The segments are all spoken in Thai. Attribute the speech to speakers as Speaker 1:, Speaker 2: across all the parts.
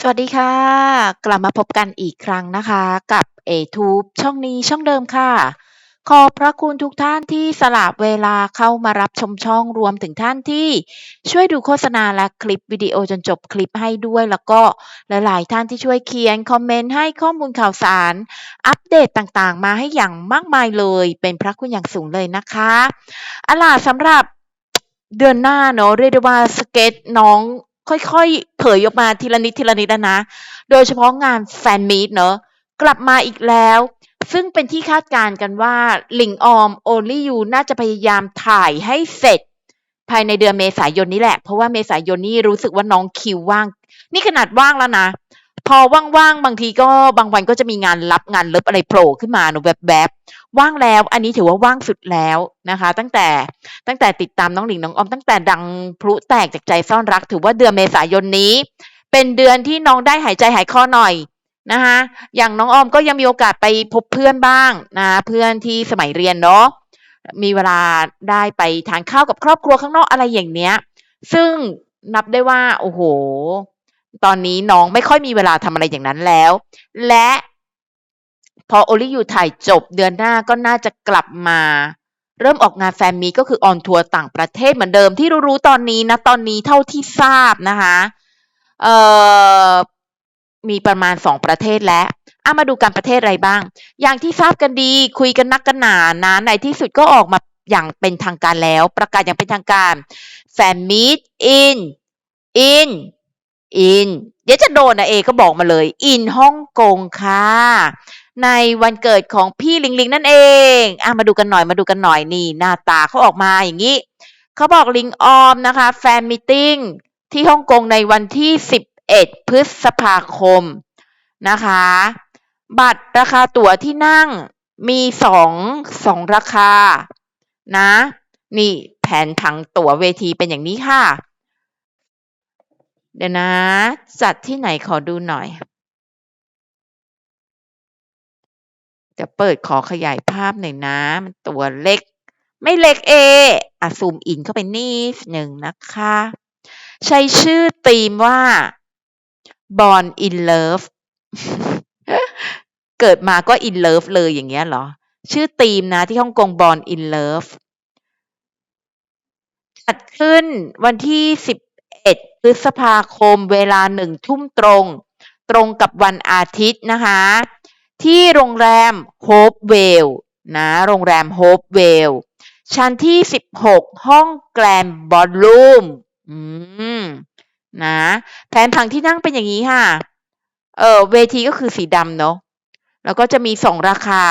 Speaker 1: สวัสดีค่ะ กลับมาพบกันอีกครั้งนะคะ กับ A-Tube ช่องนี้ช่องเดิมค่ะ ขอบพระคุณทุกท่านที่สละเวลาเข้ามารับชมช่องรวมถึงท่านที่ช่วยดูโฆษณาและคลิปวิดีโอจนจบคลิปให้ด้วย แล้วก็หลาย ๆ ท่านที่ช่วยเขียนคอมเมนต์ให้ข้อมูลข่าวสาร อัปเดตต่างๆ มาให้อย่างมากมายเลย เป็นพระคุณอย่างสูงเลยนะคะอล่ะสำหรับเดือนหน้าเนาะเรียกได้ว่าสเก็ตน้อง ค่อยๆ เผยออกมาทีละนิดทีละนิดนะ โดยเฉพาะงานแฟนมีตเนาะกลับมาอีกแล้ว ซึ่งเป็นที่คาดการณ์กันว่าหลิงออม Only You น่าจะพยายามถ่ายให้เสร็จ ภายในเดือนเมษายนนี้แหละ เพราะว่าเมษายนนี่รู้สึกว่าน้องคิวว่าง นี่ขนาดว่างแล้วนะ พอว่างๆ บางทีก็บางวันก็จะมีงานลับงานเลิฟอะไรโผล่ขึ้นมาเนาะแวบ ว่างแล้ว อันนี้ถือว่าว่างสุดแล้วนะคะ ตั้งแต่ตั้งแต่ติดตามน้องหลิงน้องออม ตั้งแต่ดังพลุแตกจากใจซ่อนรัก ถือว่าเดือนเมษายนนี้ เป็นเดือนที่น้องได้หายใจหายคอหน่อยนะคะอย่างน้องออมก็ยังมีโอกาสไปพบเพื่อนบ้างนะเพื่อนที่สมัยเรียนเนาะมีเวลาได้ไปทานข้าวกับครอบครัวข้างนอกอะไรอย่างเนี้ย ซึ่งนับได้ว่า โอ้โฮตอนนี้น้องไม่ค่อยมีเวลาทำอะไรอย่างนั้นแล้ว และ พอ Only You ถ่ายจบเดือนหน้าก็น่าจะกลับมา เริ่มออกงานแฟนมีก็คือ on ทัวร์ต่างประเทศเหมือนเดิมที่รู้ๆตอนนี้ณตอนนี้เท่าที่ทราบนะคะเอ่อมีประมาณ 2 ประเทศแล้วอามาดูกันประเทศอะไรบ้าง อย่างที่ทราบกันดีคุยกันนักกันหนานะในที่สุดก็ออกมาอย่างเป็นทางการแล้ว ประกาศอย่างเป็นทางการแฟนมีต in in in เดี๋ยวจะโดนนะเอก็บอกมาเลย in ฮ่องกงค่ะ ในวันเกิดของพี่ลิงลิงนั่นเองอามาดูกันหน่อยมาดูกันหน่อยนี่ หน้าตาเขาออกมาอย่างงี้เขาบอกลิงออมนะคะแฟนมีตติงที่ฮ่องกงในวันที่ 11 พฤษภาคมนะคะ บัตรราคาตั๋วที่นั่งมี2 2ราคานะ นี่แผนผังตั๋วเวทีเป็นอย่างนี้ค่ะ เดี๋ยวนะ จัดที่ไหนขอดูหน่อย เดี๋ยวเปิดขอขยายภาพหน่อยนะมันตัวเล็ก ไม่เล็กเออะซูมอินเข้าไปนิดหนึ่งนะคะ ใช้ชื่อธีมว่า Born in Love เกิดมาก็ in love เลยอย่างเงี้ยเหรอ ชื่อธีมนะที่ฮ่องกง Born in Love จัดขึ้นวันที่ 11 พฤษภาคมเวลา1ทุ่มตรง ตรงกับวันอาทิตย์นะคะ ที่โรงแรม Hopewell นะโรงแรม Hopewell ชั้นที่ 16 ห้อง Grand Ballroom อืมนะแผนผังที่นั่งเป็นอย่างงี้ค่ะ เออเวทีก็คือสีดำเนาะแล้วก็จะมี2ราคา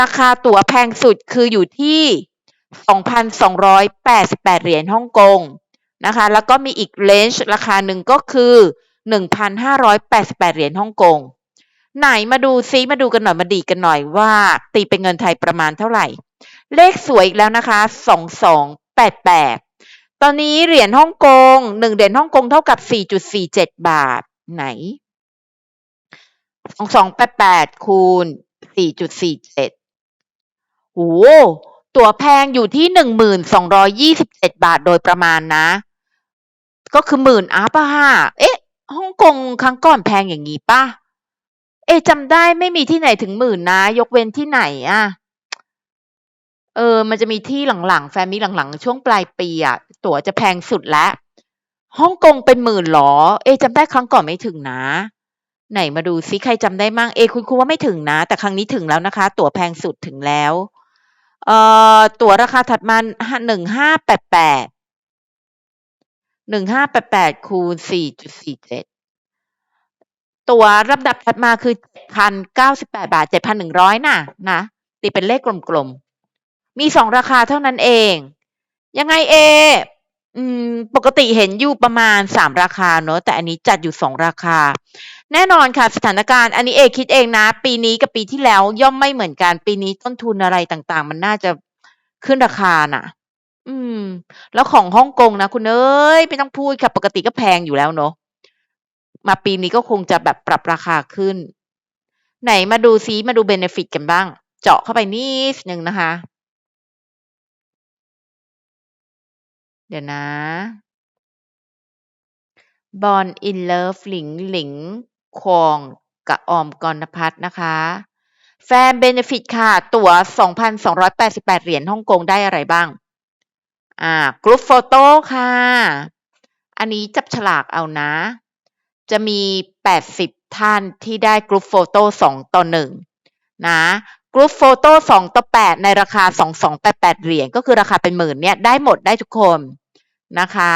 Speaker 1: ราคาตั๋วแพงสุดคืออยู่ที่ 2,288 เหรียญฮ่องกงนะคะ แล้วก็มีอีกเรนจ์ราคาหนึ่งก็คือ 1,588 เหรียญฮ่องกง ไหนมาดูซิมาดูกันหน่อยมาดีกันหน่อยว่า ตีเป็นเงินไทยประมาณเท่าไหร่ เลขสวยอีกแล้วนะคะ2288ตอนนี้เหรียญฮ่องกง1เหรียญฮ่องกงเท่ากับ4.47บาทไหน2288คูณ4.47โอ้ตั๋วแพงอยู่ที่1227บาทโดยประมาณนะ ก็คือ10,000อัปอะค่ะเอ๊ะฮ่องกงครั้งก่อนแพงอย่างงี้ปล่า? เอจำได้ไม่มีที่ไหนถึง10,000นะ ยกเว้นที่ไหนอะเออ มันจะมีที่หลังๆ แฟนมีตหลังๆ ช่วงปลายปีอะตั๋วจะแพงสุดแล้วฮ่องกงเป็น10,000เหรอ?เอจำได้ครั้งก่อนไม่ถึงนะ ไหนมาดูซิใครจำได้มั่งเอคุ้นๆว่าไม่ถึงนะ แต่ครั้งนี้ถึงแล้วนะคะ ตั๋วแพงสุดถึงแล้ว เอ่อ ตั๋วราคาถัดมาห1588 1588คูณ4.47 ตั๋วลำดับถัดมาคือ7,098บแปดบาท7,100น่ะนะตีเป็นเลขกลมๆ มี2ราคาเท่านั้นเอง ยังไงเออืมปกติเห็นอยู่ประมาณ3ราคาเนาะแต่อันนี้จัดอยู่2ราคา แน่นอนค่ะสถานการณ์ อันนี้เอคิดเองนะ ปีนี้กับปีที่แล้วย่อมไม่เหมือนกัน ปีนี้ต้นทุนอะไรต่างๆ มันน่าจะขึ้นราคาน่ะ อืม แล้วของฮ่องกงนะคุณเอ๊ยไม่ต้องพูดค่ะปกติก็แพงอยู่แล้วเนาะ มาปีนี้ก็คงจะแบบปรับราคาขึ้น ไหนมาดูซิมาดูเบเนฟิตกันบ้าง เจาะเข้าไปนิดหนึ่งนะคะ เดี๋ยวนะ Born in Love หลิงหลิงควงกับออมกรณพัฒนนะคะ แฟนเบนฟิตค่ะ ตั๋ว 2,288 เหรียญฮ่องกงได้อะไรบ้าง อ่ากรุ๊ปโฟโต้ค่ะ อันนี้จับฉลากเอานะ จะมี 80 ท่านที่ได้กรุ๊ปโฟโต้2ต่อ1นะกรุ๊ปโฟโต้2ต่อ8 ในราคา 2288 เหรียญก็คือราคาเป็นหมื่นเนี่ยได้หมดได้ทุกคนนะคะ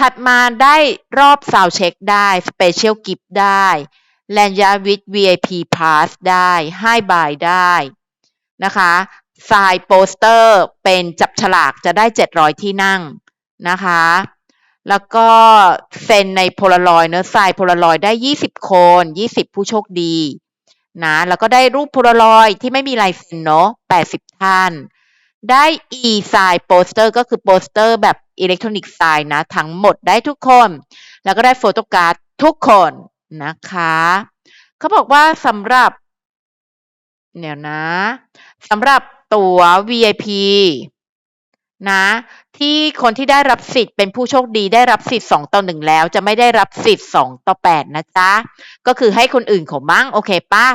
Speaker 1: ถัดมาได้รอบซาวเช็คได้ สเปเชียลกิฟต์ได้แลนยาวิด VIP Pass ได้ให้บายได้นะคะทรายโปสเตอร์เป็นจับฉลากจะได้ 700 ที่นั่งนะคะ แล้วก็เซ็นในโพลารอยเนื้อทรายโพลารอยได้ 20 คน 20 ผู้โชคดีนะแล้วก็ได้รูปโพลารอยที่ไม่มีลายเซ็นเนาะ80 ท่าน ได้ e ไซน์โปสเตอร์ก็คือโปสเตอร์แบบอิเล็กทรอนิกส์ไซน์นะ ทั้งหมดได้ทุกคน แล้วก็ได้โฟโต้การ์ดทุกคนนะคะเขาบอกว่าสำหรับเดี๋ยวนะสำหรับตั๋ว VIP นะที่คนที่ได้รับสิทธิ์เป็นผู้โชคดีได้รับสิทธิ์สองต่อหนึ่งแล้ว จะไม่ได้รับสิทธิ์สองต่อแปดนะจ๊ะ ก็คือให้คนอื่นเขามั่งโอเคป้า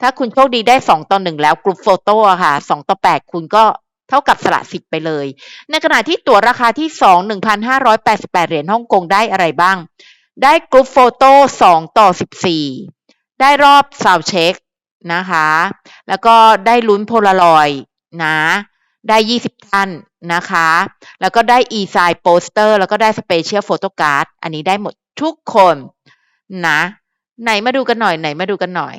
Speaker 1: ถ้าคุณโชคดีได้สองต่อหนึ่งแล้วกรุ๊ปโฟโต้ค่ะสองต่อแปดคุณก็เท่ากับสละสิทธิ์ไปเลย ในขณะที่ตั๋วราคาที่สองหนึ่งพันห้าร้อยแปดสิบแปดเหรียญฮ่องกงได้อะไรบ้าง ได้กรุ๊ปโฟโต้สองต่อสิบสี่ได้รอบซาวเช็คนะคะ แล้วก็ได้ลุ้นโพลารอยนะได้ 20ท่าน นะคะ แล้วก็ได้ e ไซน์โปสเตอร์แล้วก็ได้สเปเชียลโฟโต้การ์ดอันนี้ได้หมดทุกคนนะ ไหนมาดูกันหน่อย ไหนมาดูกันหน่อย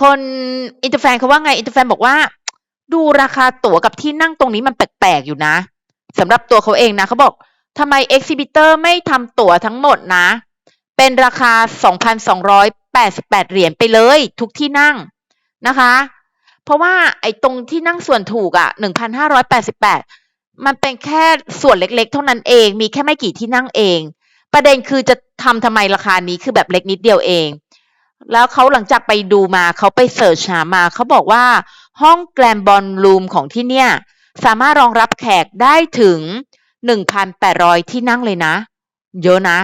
Speaker 1: คนอินเตอร์แฟนเขาว่าไง อินเตอร์แฟนบอกว่า ดูราคาตั๋วกับที่นั่งตรงนี้มันแปลกๆอยู่นะสำหรับตัวเขาเองนะเขาบอกทำไมเอ็กซิบิเตอร์ไม่ทำตั๋วทั้งหมดนะ เป็นราคา 2,288 เหรียญไปเลย ทุกที่นั่งนะคะ เพราะว่าไอ้ตรงที่นั่งส่วนถูกอะ่ะ1,588มันเป็นแค่ส่วนเล็กๆ เท่านั้นเอง มีแค่ไม่กี่ที่นั่งเอง ประเด็นคือจะทำทำไมราคานี้คือแบบเล็กนิดเดียวเอง แล้วเขาหลังจากไปดูมาเขาไปเสิร์ชหามาเขาบอกว่าห้องแกลมบอลรูมของที่เนี่ย สามารถรองรับแขกได้ถึง 1,800 ที่นั่งเลยนะ เยอะนะ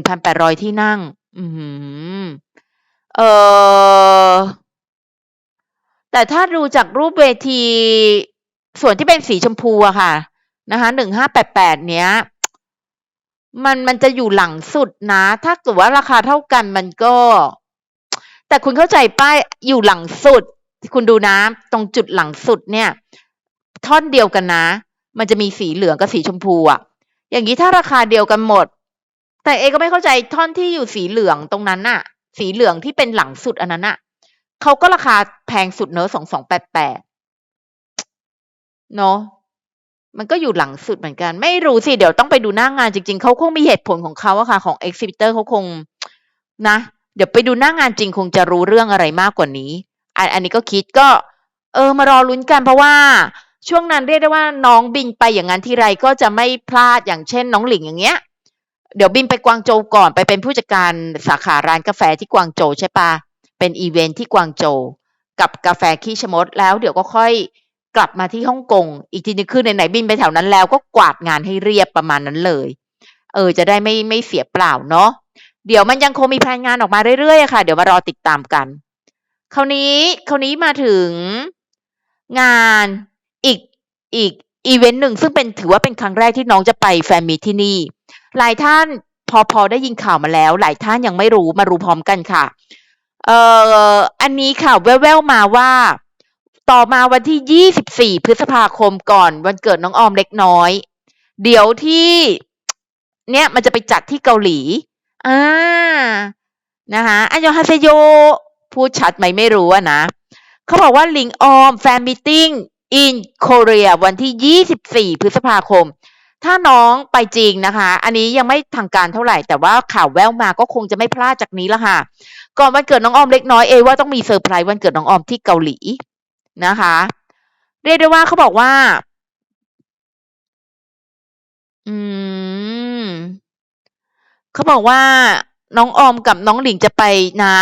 Speaker 1: 1,800 ที่นั่ง อืมเออ แต่ถ้าดูจากรูปเวที ส่วนที่เป็นสีชมพูอะค่ะ นะคะหนึ่งห้าแปดแปดเนี้ย มันมันจะอยู่หลังสุดนะ ถ้าเกิดว่าราคาเท่ากันมันก็ แต่คุณเข้าใจป้ายอยู่หลังสุด คุณดูนะ ตรงจุดหลังสุดเนี่ย ท่อนเดียวกันนะ มันจะมีสีเหลืองกับสีชมพูอะอย่างนี้ถ้าราคาเดียวกันหมด แต่เอก็ไม่เข้าใจท่อนที่อยู่สีเหลืองตรงนั้นน่ะ สีเหลืองที่เป็นหลังสุดอันนั้นน่ะ เขาก็ราคาแพงสุดเนอะสองสองแปดแปดเนาะมันก็อยู่หลังสุดเหมือนกัน ไม่รู้สิ เดี๋ยวต้องไปดูหน้างงานจริง ๆ เขาคงมีเหตุผลของเขาอะค่ะ ของ exhibitor เขาคงนะ เดี๋ยวไปดูหน้างงานจริงคงจะรู้เรื่องอะไรมากกว่านี้ อันอันนี้ก็คิดก็ เออ มารอลุ้นกันเพราะว่าช่วงนั้นเรียกได้ว่าน้องบินไปอย่างนั้นทีไรก็จะไม่พลาดอย่างเช่น น้องหลิงอย่างเงี้ย เดี๋ยวบินไปกวางโจวก่อนไปเป็นผู้จัดการสาขาร้านกาแฟที่กวางโจวใช่ปะ เป็นอีเวนท์ที่กวางโจวกับกาแฟขี้ชะมดแล้วเดี๋ยวก็ค่อยกลับมาที่ฮ่องกงอีกทีนึงคือไหนๆบินไปแถวนั้นแล้วก็กวาดงานให้เรียบประมาณนั้นเลย เออ จะได้ไม่ไม่เสียเปล่าเนาะเดี๋ยวมันยังคงมีแผนงานออกมาเรื่อยๆค่ะ เดี๋ยวมารอติดตามกัน คราวนี้คราวนี้มาถึงงานอีกอีกอีเวนต์หนึ่งซึ่งเป็นถือว่าเป็นครั้งแรกที่น้องจะไปแฟนมีที่นี่ หลายท่านพอพอได้ยินข่าวมาแล้ว หลายท่านยังไม่รู้มารู้พร้อมกันค่ะ เอ่ออันนี้ค่ะแว่วๆมาว่า ต่อมาวันที่ 24 พฤษภาคมก่อนวันเกิดน้องออมเล็กน้อย เดี๋ยวที่ เนี่ยมันจะไปจัดที่เกาหลีอ่านะคะอันยองฮาเซโย พูดชัดไหมไม่รู้อะนะเขาบอกว่าลิงออมแฟนมิทติ้งอินโคเรียวันที่ 24 พฤษภาคม ถ้าน้องไปจริงนะคะ อันนี้ยังไม่ทางการเท่าไหร่ แต่ว่าข่าวแววมาก็คงจะไม่พลาดจากนี้ละค่ะ ก่อนวันเกิดน้องออมเล็กน้อยเอว่าต้องมีเซอร์ไพรส์วันเกิดน้องออมที่เกาหลีนะคะ เรียกได้ว่าเขาบอกว่า อืมเขาบอกว่าน้องออมกับน้องหลิงจะไปนะ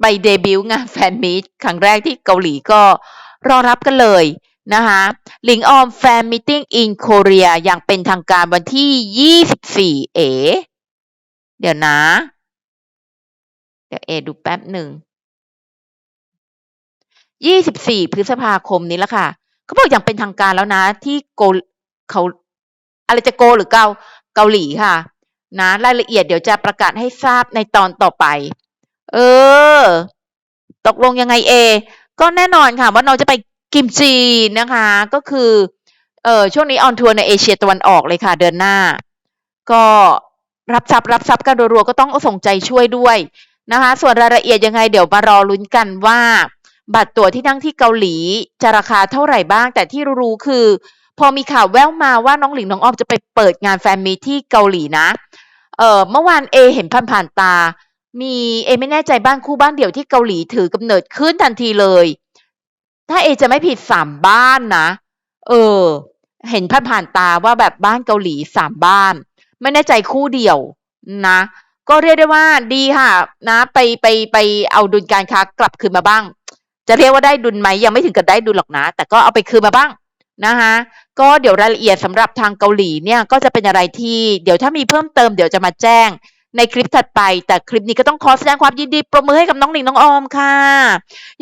Speaker 1: ไปเดบิวต์งานแฟนมีตครั้งแรกที่เกาหลีก็รอรับกันเลย นะคะหลิงออมแฟนมิ e ติ้ง in Korea อย่างเป็นทางการวันที่ 24 เอ เดี๋ยวนะ เดี๋ยวเอดูแป๊บหนึ่ง 24 พฤษภาคมนี้แล้วค่ะ เขาบอกอย่างเป็นทางการแล้วนะ ที่โกเขาอะไรจะโกหรือเกาเกาหลีค่ะ นะรายละเอียดเดี๋ยวจะประกาศให้ทราบในตอนต่อไป เออ ตกลงยังไงเอ ก็แน่นอนค่ะว่าเราจะไป กิมจีนะคะก็คือเออช่วงนี้ออนทัวร์ในเอเชียตะวันออกเลยค่ะ เดือนหน้า ก็รับทรัพย์รับทรัพย์กันรัวๆก็ต้องส่งใจช่วยด้วยนะคะ ส่วนรายละเอียดยังไงเดี๋ยวมารอลุ้นกันว่า บัตรตั๋วที่นั่งที่เกาหลีจะราคาเท่าไหร่บ้าง แต่ที่รู้คือ พอมีข่าวแว่วมาว่าน้องหลิงน้องออมจะไปเปิดงานแฟนมีที่เกาหลีนะเออเมื่อวานเอเห็นผ่านๆตา มีเอไม่แน่ใจบ้านคู่บ้านเดี่ยวที่เกาหลีถือกำเนิดขึ้นทันทีเลย ถ้าเอจะไม่ผิดสามบ้านนะ เออ เห็นผ่านๆตาว่าแบบบ้านเกาหลีสามบ้าน ไม่แน่ใจคู่เดียวนะ ก็เรียกได้ว่าดีค่ะ นะไปไปไปเอาดุลการค้ากลับคืนมาบ้าง จะเรียกว่าได้ดุลไหมยังไม่ถึงกับได้ดุลหรอกนะ แต่ก็เอาไปคืนมาบ้างนะคะก็เดี๋ยวรายละเอียดสำหรับทางเกาหลีเนี่ยก็จะเป็นอะไรที่เดี๋ยวถ้ามีเพิ่มเติมเดี๋ยวจะมาแจ้งในคลิปถัดไป แต่คลิปนี้ก็ต้องขอแสดงความยินดีปรบมือให้กับน้องหลิงน้องออมค่ะ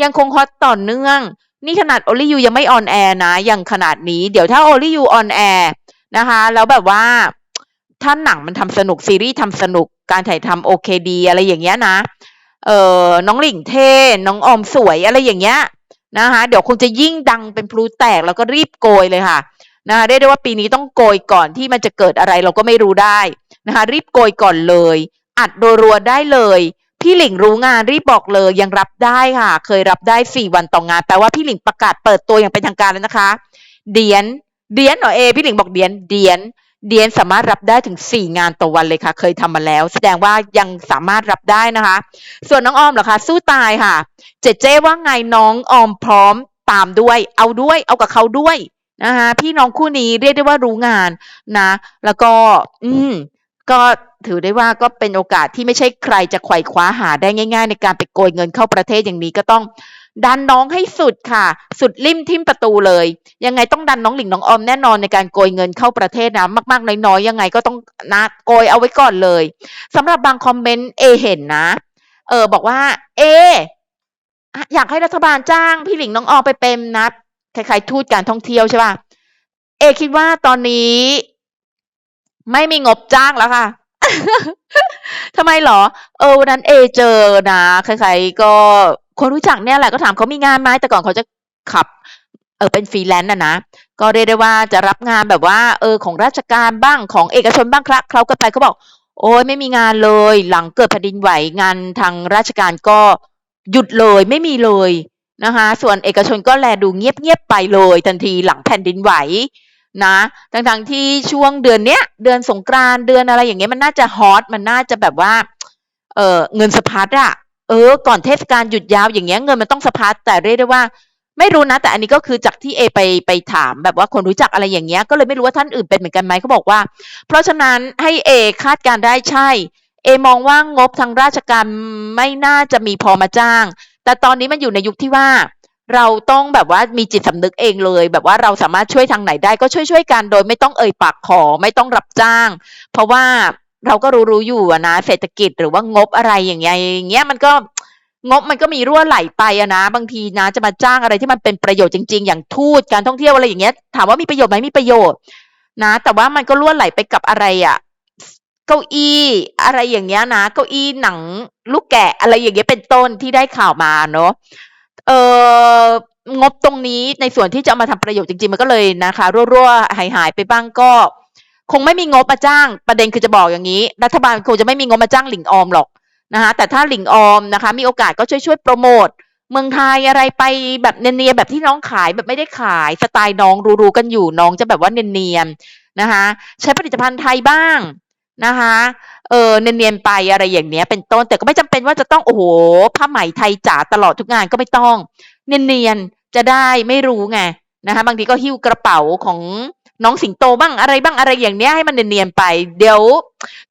Speaker 1: ยังคงฮอตต่อเนื่อง นี่ขนาด Only You ยังไม่ออนแอร์นะอยังขนาดนี้ เดี๋ยวถ้า Only You ออนแอร์นะคะ แล้วแบบว่าถ้าหนังมันทำสนุกซีรีส์ทำสนุกการถ่ายทำโอเคดีอะไรอย่างเงี้ยนะ เออน้องหลิงเท่น้องออมสวยอะไรอย่างเงี้ยนะคะเดี๋ยวคงจะยิ่งดังเป็นพลุแตกแล้วก็รีบโกยเลยค่ะนะคะเรียกได้ว่าปีนี้ต้องโกยก่อนที่มันจะเกิดอะไรเราก็ไม่รู้ได้นะคะรีบโกยก่อนเลย อัดรัวๆได้เลย พี่หลิงรู้งานรีบบอกเลยยังรับได้ค่ะ เคยรับได้สี่วันต่องงานแปลว่าพี่หลิงประกาศเปิดตัวอย่างเป็นทางการแล้วนะคะ เดียน เดียนหรอเอ พี่หลิงบอกเดียน เดียน เดียนสามารถรับได้ถึงสี่งานต่อวันเลยค่ะ เคยทำมาแล้ว แสดงว่ายังสามารถรับได้นะคะ ส่วนน้องออมเหรอคะ สู้ตายค่ะ เจเจว่าไงน้องออมพร้อมตามด้วย เอาด้วย เอากับเขาด้วยนะคะพี่น้องคู่นี้เรียกได้ว่ารู้งานนะ แล้วก็ อืม ก็ถือได้ว่าก็เป็นโอกาสที่ไม่ใช่ใครจะไขว่คว้าหาได้ง่ายๆ ในการไปโกยเงินเข้าประเทศอย่างนี้ก็ต้องดันน้องให้สุดค่ะ สุดลิ่มทิมประตูเลย ยังไงต้องดันน้องหลิงน้องออมแน่นอนในการโกยเงินเข้าประเทศนะมากๆน้อยๆยังไงก็ต้องนะโกยเอาไว้ก่อนเลยสำหรับบางคอมเมนต์เอเห็นนะ เออบอกว่า เอ อยากให้รัฐบาลจ้างพี่หลิงน้องออมไปเป็นนัดคล้ายๆทูตการท่องเที่ยวใช่ป่ะเอคิดว่าตอนนี้ ไม่มีงบจ้างแล้วค่ะทำไมหรอ เออวันนั้นเอเจอนะใครๆก็คนรู้จักเนี่ยแหละก็ถามเขามีงานไหมแต่ก่อนเขาจะขับ เออเป็นฟรีแลนซ์นะนะก็เรียกได้ว่าจะรับงานแบบว่า เออของราชการบ้างของเอกชนบ้างครับเขาก็ไปเขาบอก โอ้ยไม่มีงานเลย หลังเกิดแผ่นดินไหวงานทางราชการก็หยุดเลยไม่มีเลยนะคะ ส่วนเอกชนก็แลดูเงียบๆไปเลย ทันทีหลังแผ่นดินไหว นะทั้งๆที่ช่วงเดือนเนี้ยเดือนสงกรานต์เดือนอะไรอย่างเงี้ยมันน่าจะฮอตมันน่าจะแบบว่า เออเงินสะพัดอะเออ ก่อนเทศกาลหยุดยาวอย่างเงี้ยเงินมันต้องสะพัดแต่เรียกได้ว่า ไม่รู้นะ แต่อันนี้ก็คือจากที่เอไปไปถามแบบว่าคนรู้จักอะไรอย่างเงี้ยก็เลยไม่รู้ว่าท่านอื่นเป็นเหมือนกันไหมเขาบอกว่า เพราะฉะนั้นให้เอคาดการได้ใช่เอมองว่างบทางราชการไม่น่าจะมีพอมาจ้าง แต่ตอนนี้มันอยู่ในยุคที่ว่า เราต้องแบบว่ามีจิตสำนึกเองเลย แบบว่าเราสามารถช่วยทางไหนได้ก็ช่วยช่วยกันโดยไม่ต้องเอ่ยปากขอไม่ต้องรับจ้าง เพราะว่าเราก็รู้ๆอยู่นะเศรษฐกิจหรือว่างบอะไรอย่างเงี้ยอย่างเงี้ยมันก็งบมันก็มีรั่วไหลไปอะนะ บางทีนะจะมาจ้างอะไรที่มันเป็นประโยชน์จริง ๆ อย่างทูตการท่องเที่ยวอะไรอย่างเงี้ย ถามว่ามีประโยชน์ไหมมีประโยชน์ นะ แต่ว่ามันก็รั่วไหลไปกับอะไรอะเก้าอี้อะไรอย่างเงี้ยนะเก้าอี้หนังลูกแกะอะไรอย่างเงี้ยเป็นต้นที่ได้ข่าวมาเนาะ เอองบตรงนี้ในส่วนที่จะเอามาทำประโยชน์จริงๆ มันก็เลยนะคะรั่วๆหายหายๆไปบ้างก็ คงไม่มีงบมาจ้าง ประเด็นคือจะบอกอย่างนี้ รัฐบาลคงจะไม่มีงบมาจ้างหลิงออมหรอกนะคะแต่ถ้าหลิงออมนะคะ มีโอกาสก็ช่วยช่วยโปรโมทเมืองไทยอะไรไปแบบเนียนๆแบบที่น้องขายแบบไม่ได้ขายสไตล์น้องรู้ๆกันอยู่น้องจะแบบว่าเนียนๆนะคะใช้ผลิตภัณฑ์ไทยบ้าง นะคะ เออเนียนๆไปอะไรอย่างเนี้ย เป็นต้นแต่ก็ไม่จำเป็นว่าจะต้องโอ้โหผ้าไหมไทยจ๋าตลอดทุกงานก็ไม่ต้อง เนียนๆจะได้ไม่รู้ไงนะคะ บางทีก็หิ้วกระเป๋าของน้องสิงโตบ้างอะไรบ้างอะไรอย่างเนี้ยให้มันเนียนๆไป เดี๋ยว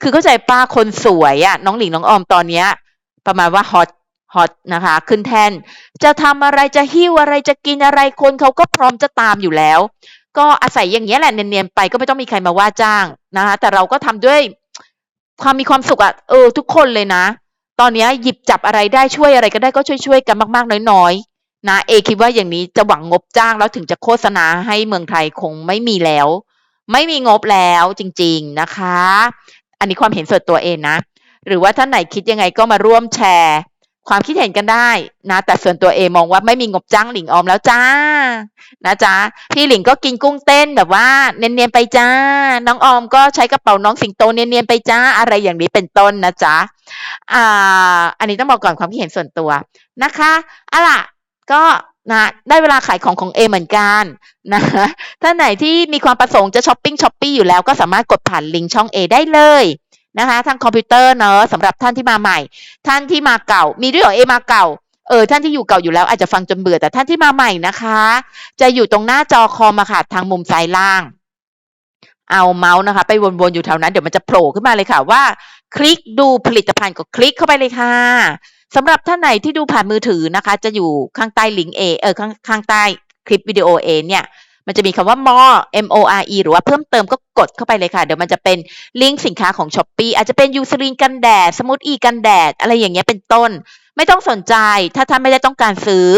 Speaker 1: คือเข้าใจป้าคนสวยอะน้องหลิงน้องออมตอนเนี้ย ประมาณว่าฮอตฮอตนะคะ ขึ้นแทนจะทำอะไรจะหิ้วอะไรจะกินอะไรคนเขาก็พร้อมจะตามอยู่แล้ว ก็อาศัยอย่างนี้ยแหละเนียนๆไปก็ไม่ต้องมีใครมาว่าจ้างนะคะแต่เราก็ทำด้วยความมีความสุขอะเออ ทุกคนเลยนะ ตอนนี้หยิบจับอะไรได้ช่วยอะไรก็ได้ก็ช่วยๆกันมากๆ น้อยๆ นะเอคิดว่าอย่างนี้จะหวังงบจ้างแล้วถึงจะโฆษณาให้เมืองไทยคงไม่มีแล้ว ไม่มีงบแล้วจริง ๆนะคะ อันนี้ความเห็นส่วนตัวเองนะ หรือว่าท่านไหนคิดยังไงก็มาร่วมแชร์ ความคิดเห็นกันได้นะ แต่ส่วนตัวเอมองว่าไม่มีงบจ้างหลิงออมแล้วจ้า นะจ๊ะพี่หลิงก็กินกุ้งเต้นแบบว่า เนียนๆไปจ้า น้องออมก็ใช้กระเป๋าน้องสิงโตเนียนๆไปจ้า อะไรอย่างนี้เป็นต้นนะจ๊ะอ่า อันนี้ต้องบอกก่อนความคิดเห็นส่วนตัวนะคะอะล่ะก็นะได้เวลาขายของของเอเหมือนกันนะท่านไหนที่มีความประสงค์จะช้อปปิ้งช้อปปี้อยู่แล้วก็สามารถกดผ่านลิงก์ช่อง A ได้เลย นะคะทางคอมพิวเตอร์เนอะสำหรับท่านที่มาใหม่ ท่านที่มาเก่า มีด้วยเหรอเอมาเก่าเออท่านที่อยู่เก่าอยู่แล้วอาจจะฟังจนเบื่อแต่ท่านที่มาใหม่นะคะ จะอยู่ตรงหน้าจอคอมอะค่ะทางมุมซ้ายล่าง เอาเมาส์นะคะ ไปวนๆอยู่แถวนั้นเดี๋ยวมันจะโผล่ขึ้นมาเลยค่ะว่า คลิกดูผลิตภัณฑ์ก็คลิกเข้าไปเลยค่ะสำหรับท่านไหนที่ดูผ่านมือถือนะคะ จะอยู่ข้างใต้ลิงก์ A เออข้างข้างใต้คลิปวิดีโอ A เนี่ย มันจะมีคำว่า more M O R E หรือว่าเพิ่มเติมก็กดเข้าไปเลยค่ะ เดี๋ยวมันจะเป็นลิงก์สินค้าของ s h อ p e e อาจจะเป็นยูซรินกันแดด สมูทอีกันแดด อะไรอย่างเงี้ยเป็นต้น ไม่ต้องสนใจ ถ้าท่านไม่ได้ต้องการซื้อ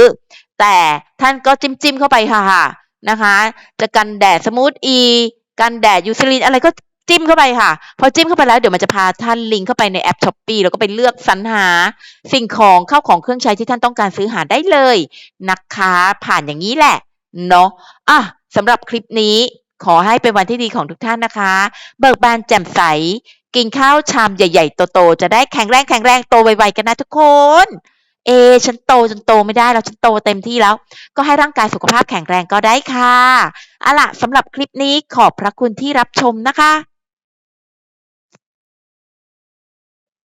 Speaker 1: แต่ท่านก็จิ้มจิ้มๆเข้าไปค่ะนะคะ จะกันแดด สมูทอีกันแดดยูซรินอะไรก็จิ้มเข้าไปค่ะ พอจิ้มเข้าไปแล้วเดี๋ยวมันจะพาท่านลิงก์เข้าไปในแอปช้อปปีแล้วก็ไปเลือกสรรหาสิ่งของเข้าของเครื่องใช้ที่ท่านต้องการซื้อหาได้เลยนะคะ ผ่านอย่างนี้แหละ เนาะอะสำหรับคลิปนี้ขอให้เป็นวันที่ดีของทุกท่านนะคะ เบิกบานแจ่มใส กินข้าวชามใหญ่ๆโตๆจะได้แข็งแรงแข็งแรงโตไวๆกันนะทุกคน เอ ฉันโตจนโตไม่ได้แล้วฉันโตเต็มที่แล้ว ก็ให้ร่างกายสุขภาพแข็งแรงก็ได้ค่ะอะล่ะสำหรับคลิปนี้ขอบพระคุณที่รับชมนะคะ